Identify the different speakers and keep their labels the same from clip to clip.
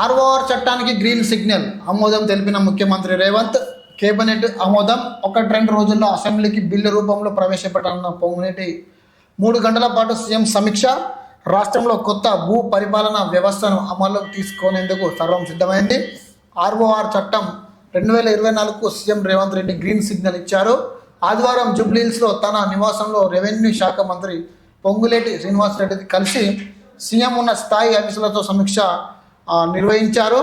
Speaker 1: ROR చట్టానికి green signal ఆమోదం తెలిపిన ముఖ్యమంత్రి రేవంత్ కేబినెట్ ఆమోదం. ఒకటి రెండు రోజుల్లో అసెంబ్లీకి బిల్లు రూపంలో ప్రవేశపెట్టాలన్న పొంగునేటి మూడు గంటల పాటు సీఎం సమీక్ష. రాష్ట్రంలో కొత్త భూ పరిపాలన వ్యవస్థను అమల్లోకి తీసుకునేందుకు సర్వం సిద్ధమైంది. ఆర్ఓఆర్ చట్టం రెండు వేల ఇరవై నాలుగుకు CM Revanth Reddy green signal ఇచ్చారు. ఆదివారం జూబ్లీహిల్స్లో తన నివాసంలో రెవెన్యూ శాఖ మంత్రి పొంగులేటి శ్రీనివాసరెడ్డి కలిసి సీఎం ఉన్న స్థాయి ఆఫీసులతో సమీక్ష నిర్వహించారు.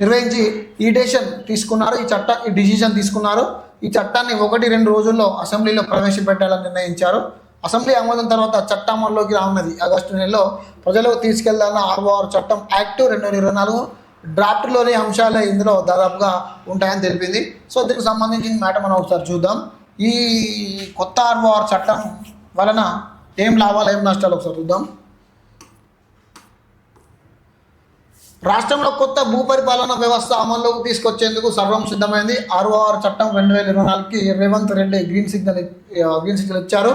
Speaker 1: నిర్వహించి ఈ డెసిషన్ తీసుకున్నారు ఈ చట్ట ఈ డిసిజన్ తీసుకున్నారు. ఈ చట్టాన్ని ఒకటి రెండు రోజుల్లో అసెంబ్లీలో ప్రవేశపెట్టాలని నిర్ణయించారు. అసెంబ్లీ ఆమోదం తర్వాత చట్టం అమల్లోకి రానున్నది. ఆగస్టు నెలలో ప్రజలకు తీసుకెళ్ళాలన్న ఆర్ఓఆర్ చట్టం యాక్ట్ రెండు వేల ఇరవై నాలుగు డ్రాఫ్ట్లోని అంశాలే ఇందులో దాదాపుగా ఉంటాయని తెలిపింది. సో దీనికి సంబంధించిన మాట మనం ఒకసారి చూద్దాం. ఈ కొత్త ఆర్ఓఆర్ చట్టం వలన ఏం లాభాలు ఏం నష్టాలు ఒకసారి చూద్దాం. రాష్ట్రంలో కొత్త భూ పరిపాలన వ్యవస్థ అమల్లోకి తీసుకొచ్చేందుకు సర్వం సిద్ధమైంది. ఆర్ఓఆర్ చట్టం రెండు వేల ఇరవై నాలుగుకి Revanth Reddy green signal green signal ఇచ్చారు.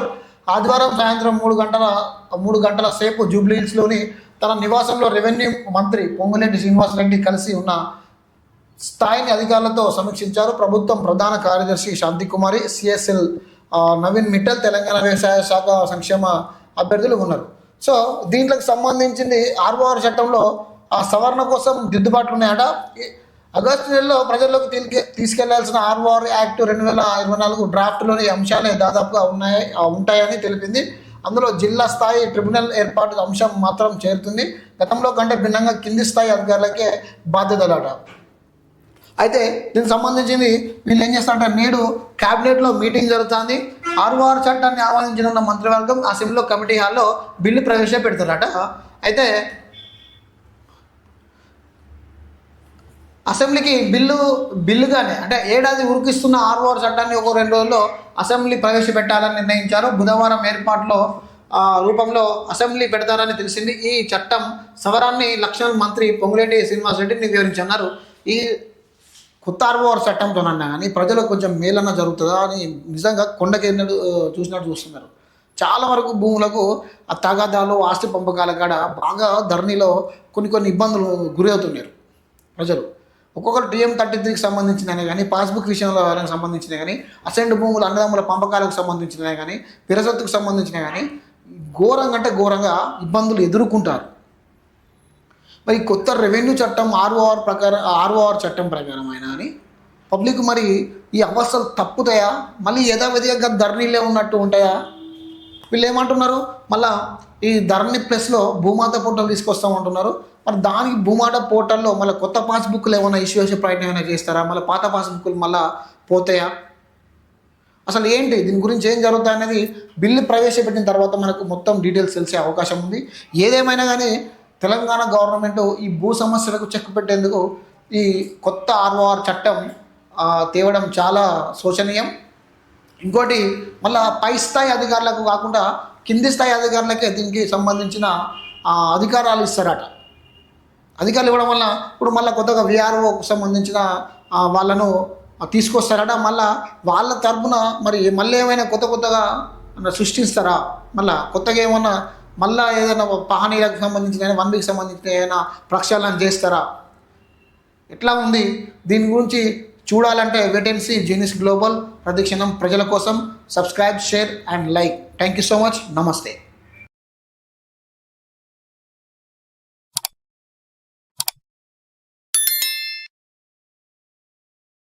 Speaker 1: ఆదివారం సాయంత్రం మూడు గంటల మూడు గంటల సేపు జూబ్లీహిల్స్లోని తన నివాసంలో రెవెన్యూ మంత్రి పొంగులేటి శ్రీనివాసరెడ్డి కలిసి ఉన్న స్థాయిని అధికారులతో సమీక్షించారు. ప్రభుత్వం ప్రధాన కార్యదర్శి శాంతికుమారి సిఎస్ఎల్ నవీన్ మిట్టల్ తెలంగాణ వ్యవసాయ శాఖ సంక్షేమ అభ్యర్థులు ఉన్నారు. సో దీంట్లోకి సంబంధించింది ఆర్ఓఆర్ చట్టంలో ఆ సవరణ కోసం దిద్దుబాట్లు ఉన్నాయట. ఆగస్టు నెలలో ప్రజల్లోకి తీసుకె తీసుకెళ్ళాల్సిన ఆర్ఓఆర్ యాక్ట్ రెండు వేల ఇరవై నాలుగు డ్రాఫ్ట్లోని అంశాలే దాదాపుగా ఉన్నాయి ఉంటాయని తెలిపింది. అందులో జిల్లా స్థాయి ట్రిబ్యునల్ ఏర్పాటు అంశం మాత్రం చేరుతుంది. గతంలో కంటే భిన్నంగా కింది స్థాయి అధికారులకే బాధ్యతలట. అయితే దీనికి సంబంధించింది వీళ్ళు ఏం చేస్తారంటే నేడు క్యాబినెట్లో మీటింగ్ జరుగుతుంది. ఆర్ఓఆర్ చట్టాన్ని ఆహ్వానించిన మంత్రివర్గం అసెంబ్లీలో కమిటీ హాల్లో బిల్లు ప్రవేశపెడతారట. అయితే అసెంబ్లీకి బిల్లు బిల్లుగానే అంటే ఏడాది ఉరికిస్తున్న ఆర్ఓఆర్ చట్టాన్ని ఒక రెండు రోజుల్లో అసెంబ్లీ ప్రవేశపెట్టాలని నిర్ణయించారు. బుధవారం ఏర్పాట్లో రూపంలో అసెంబ్లీ పెడతారని తెలిసింది. ఈ చట్టం సవరాన్ని లక్షణ మంత్రి పొంగులేటి శ్రీనివాస్ రెడ్డిని వివరించారు ఈ కొత్త ఆర్ఓఆర్ చట్టంతోనన్నా కానీ ప్రజలకు కొంచెం మేలన్న జరుగుతుందా అని నిజంగా కొండకెళ్ళినట్టు చూసినట్టు చూస్తున్నారు. చాలా వరకు భూములకు ఆ తగాదాలు ఆస్తి పంపకాల కాడ బాగా ధరణిలో కొన్ని కొన్ని ఇబ్బందులు గురి అవుతున్నారు ప్రజలు. ఒక్కొక్కరు టీఎం థర్టీ త్రీకి సంబంధించినవి కానీ పాస్బుక్ విషయంలో ఎవరైనా సంబంధించినవి కానీ అసెంట్ భూములు అన్నదమ్ముల పంపకాలకు సంబంధించినవి కానీ పిరసత్తుకు సంబంధించినవి కానీ ఘోరంగా అంటే ఘోరంగా ఇబ్బందులు ఎదుర్కొంటారు. మరి కొత్త రెవెన్యూ చట్టం ఆర్ఓఆర్ ప్రకారం ఆర్ఓఆర్ చట్టం ప్రకారం అయినా అని పబ్లిక్ మరి ఈ అవస్థలు తప్పుతాయా? మళ్ళీ యథావిధిగా ధరణిలే ఉన్నట్టు ఉంటాయా? వీళ్ళు ఏమంటున్నారు మళ్ళా ఈ ధరణి ప్లస్లో భూమాత పోర్టల్ తీసుకొస్తామంటున్నారు. మరి దానికి భూమాత పోర్టల్లో మళ్ళీ కొత్త పాస్బుక్లు ఏమైనా ఇష్యూ చేసే ప్రయత్నం ఏమైనా చేస్తారా? మళ్ళీ పాత పాస్బుక్లు మళ్ళీ పోతాయా? అసలు ఏంటి? దీని గురించి ఏం జరుగుతాయి అనేది బిల్లు ప్రవేశపెట్టిన తర్వాత మనకు మొత్తం డీటెయిల్స్ తెలిసే అవకాశం ఉంది. ఏదేమైనా కానీ తెలంగాణ గవర్నమెంట్ ఈ భూ సమస్యలకు చెక్ పెట్టేందుకు ఈ కొత్త ఆర్ఓఆర్ చట్టం తేవడం చాలా శోచనీయం. ఇంకోటి మళ్ళా పై స్థాయి అధికారులకు కాకుండా కింది స్థాయి అధికారులకే దీనికి సంబంధించిన అధికారాలు ఇస్తారట. అధికారులు ఇవ్వడం వల్ల ఇప్పుడు మళ్ళీ కొత్తగా విఆర్ఓకు సంబంధించిన వాళ్ళను తీసుకొస్తారట. మళ్ళా వాళ్ళ తరపున మరి మళ్ళీ ఏమైనా కొత్త కొత్తగా సృష్టిస్తారా? మళ్ళీ కొత్తగా ఏమన్నా మళ్ళీ ఏదైనా పహానీలకు సంబంధించిన వన్ వీక్ సంబంధించిన ఏదైనా ప్రక్షాళన చేస్తారా? ఎట్లా ఉంది? దీని గురించి చూడాలంటే వెటెన్సీ జీనిస్ గ్లోబల్ ప్రతిక్షణం ప్రజల కోసం subscribe share and like. Thank you so much నమస్తే